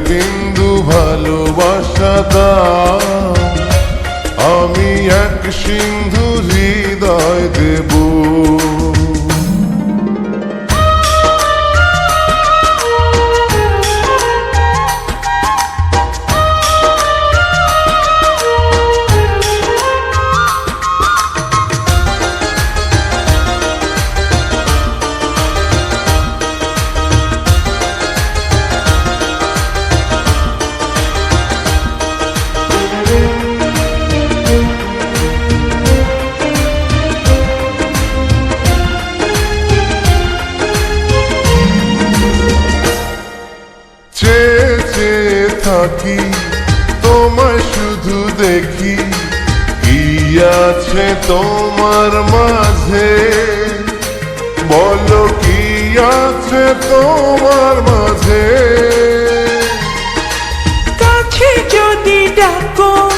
বিন্দু ভালোবাসা আমি এক সিন্ধু হৃদয় দেব। থাকি তোমায় শুধু দেখি। কি আছে তোমার মাঝে? বলো কি আছে তোমার মাঝে? কাছে যদি ডাকো,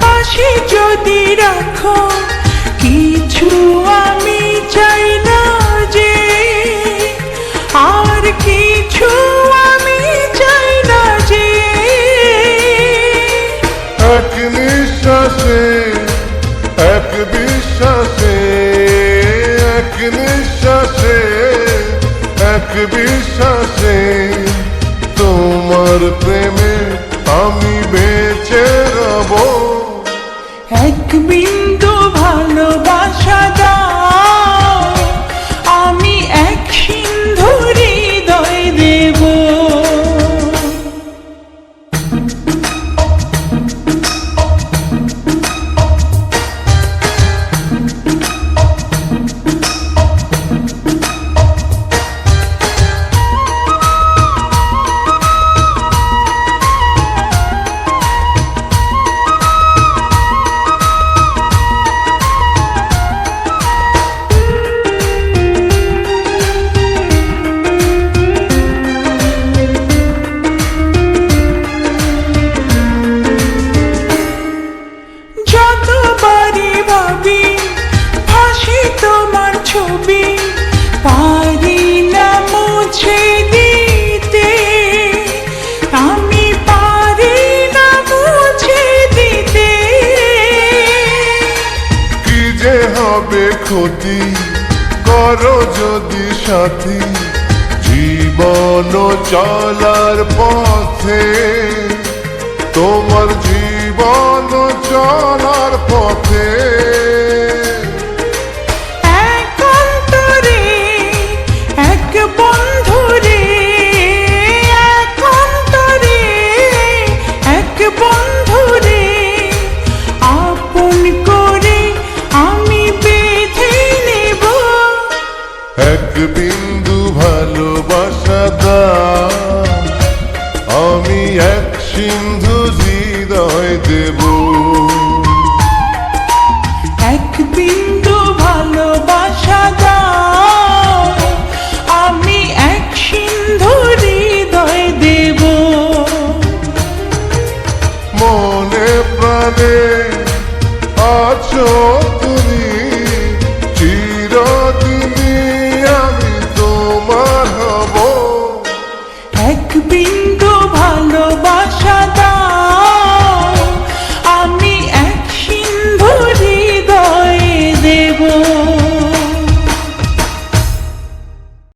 পাশে যদি রাখো, কিছু আমি চাই নিঃশ্বাসে এক বিশ্বাসে এক নিঃশ্বাসে এক বিশ্বাসে তোমার প্রেমে আমি বেঁচে রব। এক বিন্দু ক্ষতি করো যদি সাথী জীবন চলার পথে তোমার জীবন পথে